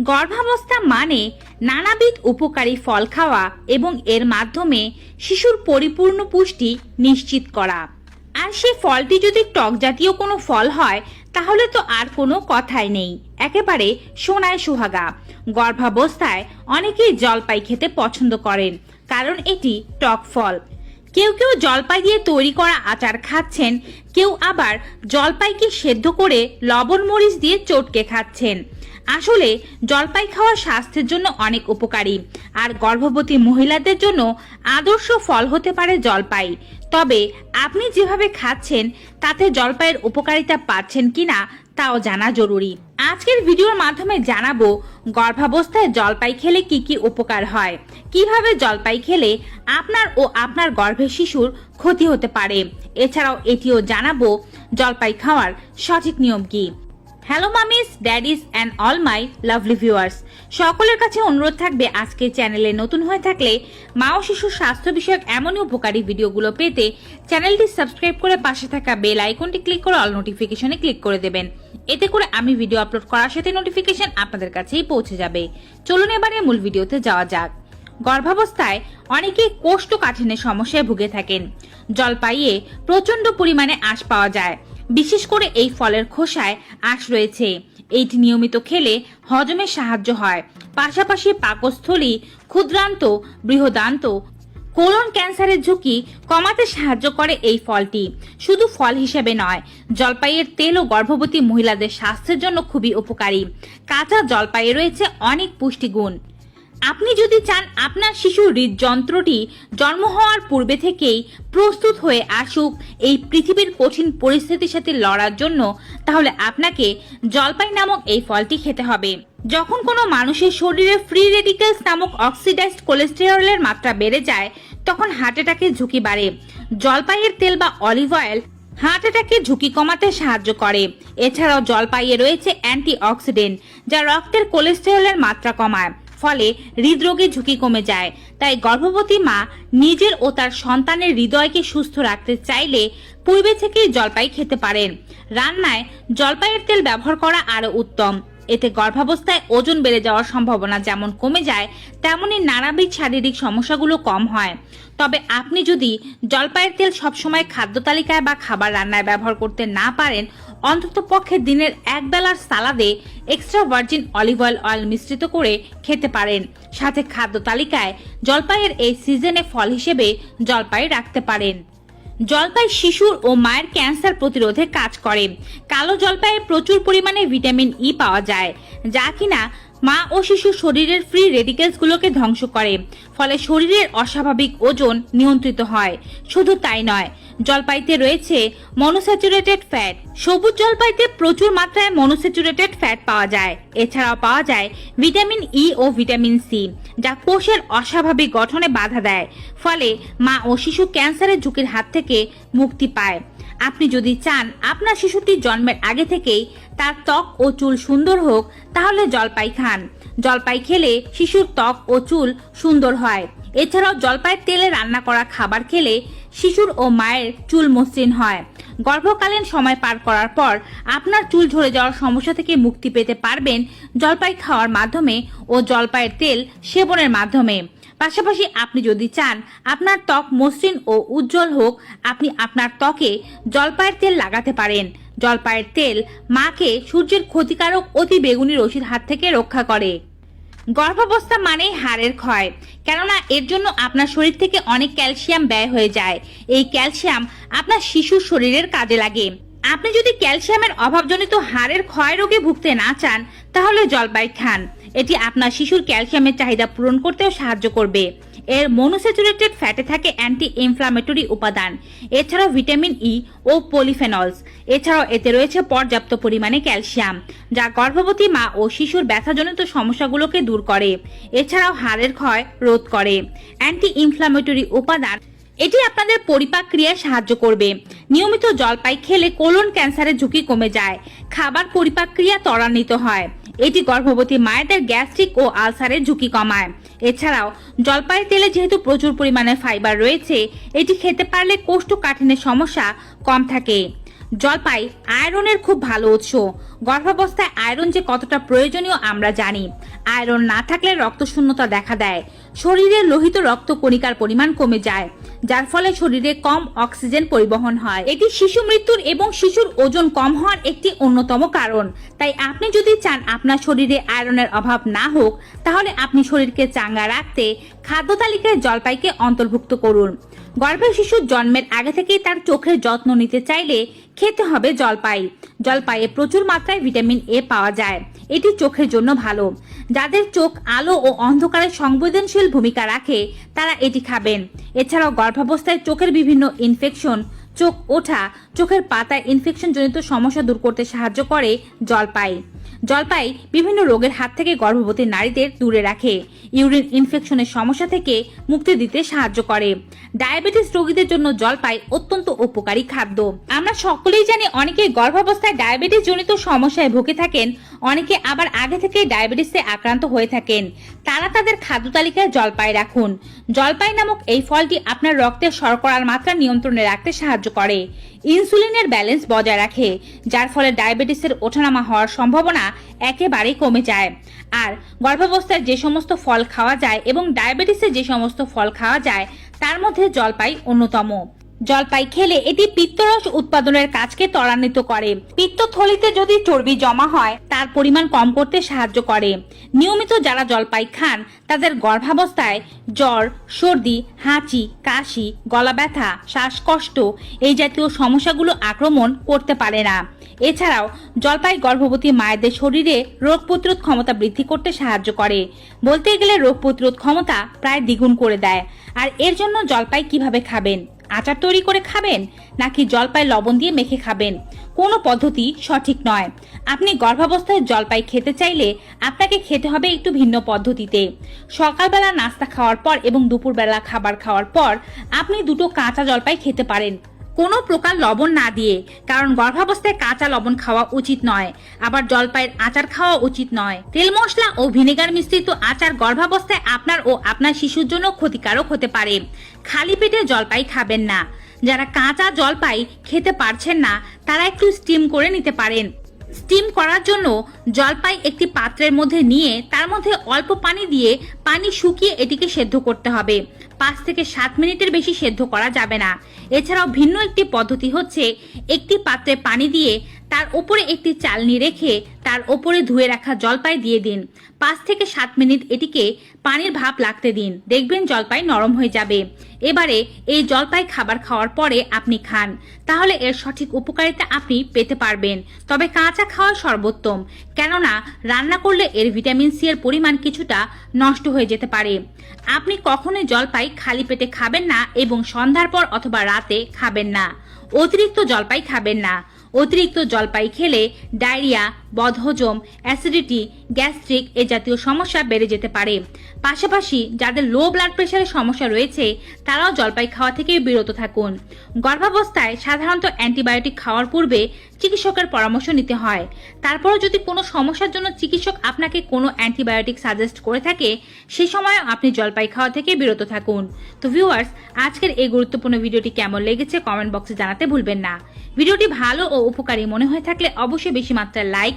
গর্ভাবস্থা মানে নানাবিধ উপকারী ফল খাওয়া এবং এর মাধ্যমে শিশুর পরিপূর্ণ পুষ্টি নিশ্চিত করা। আর সেই ফলটি যদি টক জাতীয় কোনো ফল হয়, তাহলে তো আর কোনো কথাই নেই। একেবারে সোনায় সুহাগা। গর্ভাবস্থায় অনেকেই জলপাই খেতে পছন্দ করেন, কারণ এটি টক ফল। কেউ কেউ জলপাই দিয়ে তৈরি করা আচার খাচ্ছেন, কেউ আবার জলপাইকে সেদ্ধ করে লবণ মরিচ দিয়ে চটকে খাচ্ছেন। আসলে জলপাই খাওয়া স্বাস্থ্যের জন্য অনেক উপকারী। আর গর্ভবতী মহিলাদের জন্য আদর্শ ফল হতে পারে জলপাই। তবে আপনি যেভাবে খাচ্ছেন, তাতে জলপাইয়ের উপকারিতা পাচ্ছেন কিনা, তাও জানা জরুরি। আজকের ভিডিওর মাধ্যমে জানাব, গর্ভাবস্থায় জলপাই খেলে কি কি উপকার হয়? কীভাবে জলপাই খেলে আপনার ও আপনার গর্ভের শিশুর ক্ষতি হতে পারে? এছাড়াও এটিও জানাব, জলপাই খাওয়ার সঠিক নিয়ম কি? Hello mummies daddies and all my lovely viewers সকলের কাছে অনুরোধ থাকবে আজকের চ্যানেলে নতুন হয়ে থাকলে মা ও শিশুর স্বাস্থ্য বিষয়ক এমনই উপকারী ভিডিওগুলো পেতে চ্যানেলটি সাবস্ক্রাইব করে পাশে থাকা বেল আইকনটি ক্লিক করে অল নোটিফিকেশনে ক্লিক করে দেবেন। এতে করে আমি ভিডিও আপলোড করার সাথে নোটিফিকেশন আপনাদের কাছেই পৌঁছে যাবে। চলুন এবারে মূল ভিডিওতে যাওয়া যাক। গর্ভাবস্থায় অনেকেই কোষ্ঠকাঠিন্যের সমস্যায় ভুগে থাকেন। জলপাইয়ে প্রচণ্ড পরিমাণে আঁশ পাওয়া যায়। বিশেষ করে এই ফলের খোসায় আঁশ রয়েছে। এইটি নিয়মিত খেলে হজমে সাহায্য হয়। পাশাপাশি পাকস্থলী, ক্ষুদ্রান্ত, বৃহদান্ত, কোলন ক্যান্সারের ঝুঁকি কমাতে সাহায্য করে এই ফলটি। শুধু ফল হিসেবে নয়, জলপাইয়ের তেলও গর্ভবতী মহিলাদের স্বাস্থ্যের জন্য খুবই উপকারী। কাঁচা জলপাইয়ে রয়েছে অনেক পুষ্টিগুণ। আপনি যদি চান আপনার শিশুর হৃদযন্ত্রটি জন্ম হওয়ার পূর্বে থেকেই প্রস্তুত হয়ে আসুক এই পৃথিবীর কঠিন পরিস্থিতির সাথে লড়ার জন্য, তাহলে আপনাকে জলপাই নামক এই ফলটি খেতে হবে। যখন কোনো মানুষের শরীরে ফ্রি রেডিকেলস নামক অক্সিডাইজড কোলেস্টেরলের মাত্রা বেড়ে যায়, তখন হার্ট অ্যাটাকের ঝুঁকি বাড়ে। জলপাইয়ের তেল বা অলিভ অয়েল হার্ট অ্যাটাকের ঝুঁকি কমাতে সাহায্য করে। এছাড়াও জলপাইয়ে রয়েছে অ্যান্টি অক্সিডেন্ট যা রক্তের কোলেস্টেরলের মাত্রা কমায়। ফলে হৃদরোগের ঝুঁকি কমে যায়। তাই গর্ভবতী মা নিজের ও তার সন্তানের হৃদয়কে সুস্থ রাখতে চাইলে পূর্বে থেকেই জলপাই খেতে পারেন। রান্নায় জলপাইয়ের তেল ব্যবহার করা আরও উত্তম। এতে গর্ভাবস্থায় ওজন বেড়ে যাওয়ার সম্ভাবনা যেমন কমে যায়, তেমনি নানাবিধ শারীরিক সমস্যাগুলো কম হয়। তবে আপনি যদি জলপাইয়ের তেল সবসময় খাদ্য তালিকায় বা খাবার রান্নায় ব্যবহার করতে না পারেন, অন্তত পক্ষে দিনের এক বেলার সালাদে extra virgin olive oil oil মিশ্রিত করে খেতে পারেন। সাথে খাদ্য তালিকায় জলপাইয়ের এই সিজনে ফল হিসেবে জলপাই রাখতে পারেন। জলপাই শিশুর ও মায়ের ক্যান্সার প্রতিরোধে কাজ করে। কালো জলপাইয়ে প্রচুর পরিমাণে ভিটামিন ই পাওয়া যায়, যা কিনা মা ও শিশুর শরীরের ফ্রি রেডিকেলসগুলোকে ধ্বংস করে, ফলে শরীরের অস্বাভাবিক ওজন নিয়ন্ত্রিত হয়। শুধু তাই নয় জলপাইতে রয়েছে মনোস্যাচুরেটেড ফ্যাট সবুজ জলপাইতে প্রচুর মাত্রায় মনোস্যাচুরেটেড ফ্যাট পাওয়া যায়। এছাড়াও পাওয়া যায় ভিটামিন ই ও ভিটামিন সি যা কোষের অস্বাভাবিক গঠনে বাধা দেয়। ফলে মা ও শিশু ক্যান্সারের ঝুঁকির হাত থেকে মুক্তি পায়। আপনি যদি চান আপনার শিশুটি জন্মের আগে থেকেই তার ত্বক ও চুল সুন্দর হোক, তাহলে জলপাই খান। জলপাই খেলে শিশুর ত্বক ও চুল সুন্দর হয়। এছাড়াও জলপাইয়ের তেলে রান্না করা খাবার খেলে শিশুর ও মায়ের চুল মসৃণ হয়। গর্ভকালীন সময় পার করার পর আপনার চুল ঝরে যাওয়ার সমস্যা থেকে মুক্তি পেতে পারবেন জলপাই খাওয়ার মাধ্যমে ও জলপাইয়ের তেল সেবনের মাধ্যমে। পাশাপাশি আপনি যদি চান আপনার ত্বক মসৃণ ও উজ্জ্বল হোক, আপনি আপনার ত্বকে জলপাইয়ের তেল লাগাতে পারেন। জলপাইয়ের তেল মাকে সূর্যের ক্ষতিকারক অতি বেগুনি রশির হাত থেকে রক্ষা করে। গর্ভাবস্থা মানেই হাড়ের ক্ষয়। কেননা এর জন্য আপনার শরীর থেকে অনেক ক্যালসিয়াম ব্যয় হয়ে যায়। এই ক্যালসিয়াম আপনার শিশুর শরীরের কাজে লাগে। আপনি যদি ক্যালসিয়ামের অভাবজনিত হাড়ের ক্ষয় রোগে ভুগতে না চান, তাহলে জলপাই খান। এটি আপনার শিশুর ক্যালসিয়ামের চাহিদা পূরণ করতেও সাহায্য করবে। এর মনোস্যাচুরেটেড ফ্যাটে থাকে অ্যান্টি ইনফ্লামেটরি উপাদান। এছাড়াও ভিটামিন ই ও পলিফেনলস এছাড়াও এতে রয়েছে পর্যাপ্ত পরিমাণে ক্যালসিয়াম যা গর্ভবতী মা ও শিশুর ব্যথাজনিত সমস্যাগুলোকে দূর করে। এছাড়াও হাড়ের ক্ষয় রোধ করে। অ্যান্টি ইনফ্লামেটরি উপাদান, এটি আপনাদের পরিপাক ক্রিয়ায় সাহায্য করবে। নিয়মিত জলপাই খেলে কোলন ক্যান্সারের ঝুঁকি কমে যায়। খাবার পরিপাক ক্রিয়া ত্বরান্বিত হয়। এটি গর্ভবতী মায়েদের গ্যাস্ট্রিক ও আলসারের ঝুঁকি কমায়। এছাড়াও জলপাই তেলে যেহেতু প্রচুর পরিমাণে ফাইবার রয়েছে, এটি খেতে পারলে কোষ্ঠকাঠিন্যের সমস্যা কম থাকে। জলপাই আয়রনের খুব ভালো উৎস। গর্ভাবস্থায় আয়রন যে কতটা প্রয়োজনীয় আমরা জানি। আয়রন না থাকলে রক্তশূন্যতা দেখা দেয়। শরীরে লোহিত রক্ত কণিকার পরিমাণ কমে যায়। যার ফলে শরীরে কম অক্সিজেন পরিবহন হয়। এটি শিশু মৃত্যুর এবং শিশুর ওজন কম হওয়ার একটি অন্যতম কারণ। তাই আপনি যদি চান আপনার শরীরে আয়রনের অভাব না হোক, তাহলে আপনি শরীরকে চাঙ্গা রাখতে খাদ্য তালিকায় জলপাইকে অন্তর্ভুক্ত করুন। গর্ভের শিশুর জন্মের আগে থেকেই তার চোখের যত্ন নিতে চাইলে খেতে হবে জলপাই। জলপাইয়ে প্রচুর মাত্রায় ভিটামিন এ পাওয়া যায়। এটি চোখের জন্য ভালো। যাদের চোখ আলো ও অন্ধকারে সংবেদনশীল ভূমিকা রাখে, তারা এটি খাবেন। এছাড়াও গর্ভাবস্থায় চোখের বিভিন্ন ইনফেকশন চোখ ওঠা, চোখের পাতায় ইনফেকশন জনিত সমস্যা দূর করতে সাহায্য করে জলপাই। জলপাই বিভিন্ন রোগের হাত থেকে গর্ভবতী নারীদের দূরে রাখে। ইউরিন ইনফেকশনের সমস্যা থেকে মুক্তি দিতে সাহায্য করে। ডায়াবেটিস রোগীদের জন্য জলপাই অত্যন্ত উপকারী খাদ্য। আমরা সকলেই জানি অনেকে গর্ভাবস্থায় ডায়াবেটিস জনিত সমস্যায় ভুগে থাকেন, অনেকে আবার আগে থেকে ডায়াবেটিসে আক্রান্ত হয়ে থাকেন। তারা তাদের খাদ্য তালিকায় জলপাই রাখুন। জলপাই নামক এই ফলটি আপনার রক্তের শর্করার মাত্রা নিয়ন্ত্রণে রাখতে সাহায্য করে। ইনসুলিনের ব্যালেন্স বজায় রাখে, যার ফলে ডায়াবেটিসের ওঠানামা হওয়ার সম্ভাবনা একেবারেই কমে যায়। আর গর্ভাবস্থায় যে সমস্ত ফল খাওয়া যায় এবং ডায়াবেটিসে যে সমস্ত ফল খাওয়া যায়, তার মধ্যে জলপাই অন্যতম। জলপাই খেলে এটি পিত্তরস উৎপাদনের কাজকে ত্বরান্বিত করে। পিত্তথলিতে যদি চর্বি জমা হয়, তার পরিমাণ কম করতে সাহায্য করে। নিয়মিত যারা জলপাই খান, তাদের গর্ভাবস্থায় জ্বর, সর্দি, হাঁচি, কাশি গলা ব্যথা শ্বাসকষ্ট এই জাতীয় সমস্যাগুলো আক্রমণ করতে পারে না। এছাড়াও, জলপাই গর্ভবতী মায়েদের শরীরে রোগ প্রতিরোধ ক্ষমতা বৃদ্ধি করতে সাহায্য করে। বলতে গেলে রোগ প্রতিরোধ ক্ষমতা প্রায় দ্বিগুণ করে দেয়। আর এর জন্য জলপাই কীভাবে খাবেন? আচার তৈরি করে খাবেন? নাকি জলপাই লবণ দিয়ে মেখে খাবেন? কোনো পদ্ধতি সঠিক নয়। আপনি গর্ভাবস্থায় জলপাই খেতে চাইলে আপনাকে খেতে হবে একটু ভিন্ন পদ্ধতিতে। সকালবেলা নাস্তা খাওয়ার পর এবং দুপুরবেলা খাবার খাওয়ার পর আপনি দুটো কাঁচা জলপাই খেতে পারেন। কোনো প্রকার লবণ না দিয়ে, কারণ গর্ভাবস্থায় কাঁচা লবণ খাওয়া উচিত নয়, আবার জলপাইয়ের আচার খাওয়া উচিত নয়। তেল মশলা ও ভিনেগার মিশ্রিত আচার গর্ভাবস্থায় আপনার ও আপনার শিশুর জন্য ক্ষতিকারক হতে পারে। খালি পেটে জলপাই খাবেন না। যারা কাঁচা জলপাই খেতে পারছেন না, তারা একটু স্টিম করে নিতে পারেন। স্টিম করার জন্য জলপাই একটি পাত্রের মধ্যে নিয়ে, তার মধ্যে অল্প পানি দিয়ে পানি শুকিয়ে এটিকে সেদ্ধ করতে হবে। পাঁচ থেকে সাত মিনিটের বেশি সেদ্ধ করা যাবে না। এছাড়াও ভিন্ন একটি পদ্ধতি হচ্ছে একটি পাত্রে পানি দিয়ে তার উপরে একটি চালনি রেখে তার ওপরে ধুয়ে রাখা জলপাই দিয়ে দিন। পাঁচ থেকে সাত মিনিট এটিকে পানির ভাপ লাগতে দিন। দেখবেন জলপাই নরম হয়ে যাবে। এবারে এই জলপাই খাবার খাওয়ার পরে আপনি খান। তাহলে এর সঠিক উপকারিতা আপনি পেতে পারবেন। তবে কাঁচা খাওয়া সর্বোত্তম। কেননা রান্না করলে এর ভিটামিন সি এর পরিমাণ কিছুটা নষ্ট হয়ে যেতে পারে। আপনি কখনোই জলপাই খালি পেটে খাবেন না এবং সন্ধ্যার পর অথবা রাতে খাবেন না। অতিরিক্ত জলপাই খাবেন না। অতিরিক্ত জলপাই খেলে ডায়রিয়া, বদহজম, অ্যাসিডিটি গ্যাস্ট্রিক এ জাতীয় সমস্যা বেড়ে যেতে পারে। পাশাপাশি যাদের লো ব্লাড প্রেশারের সমস্যা রয়েছে, তারাও জলপাই খাওয়া থেকে বিরত থাকুন। গর্ভাবস্থায় সাধারণত অ্যান্টিবায়োটিক খাওয়ার পূর্বে চিকিৎসকের পরামর্শ নিতে হয়। তারপরও যদি কোনো সমস্যার জন্য চিকিৎসক আপনাকে কোনো অ্যান্টিবায়োটিক সাজেস্ট করে থাকে, সে সময় আপনি জলপাই খাওয়া থেকে বিরত থাকুন। তো ভিউয়ার্স আজকের এই গুরুত্বপূর্ণ ভিডিওটি কেমন লেগেছে কমেন্ট বক্সে জানাতে ভুলবেন না। ভিডিওটি ভালো ও উপকারী মনে হয়ে থাকলে অবশ্যই বেশি মাত্রায় like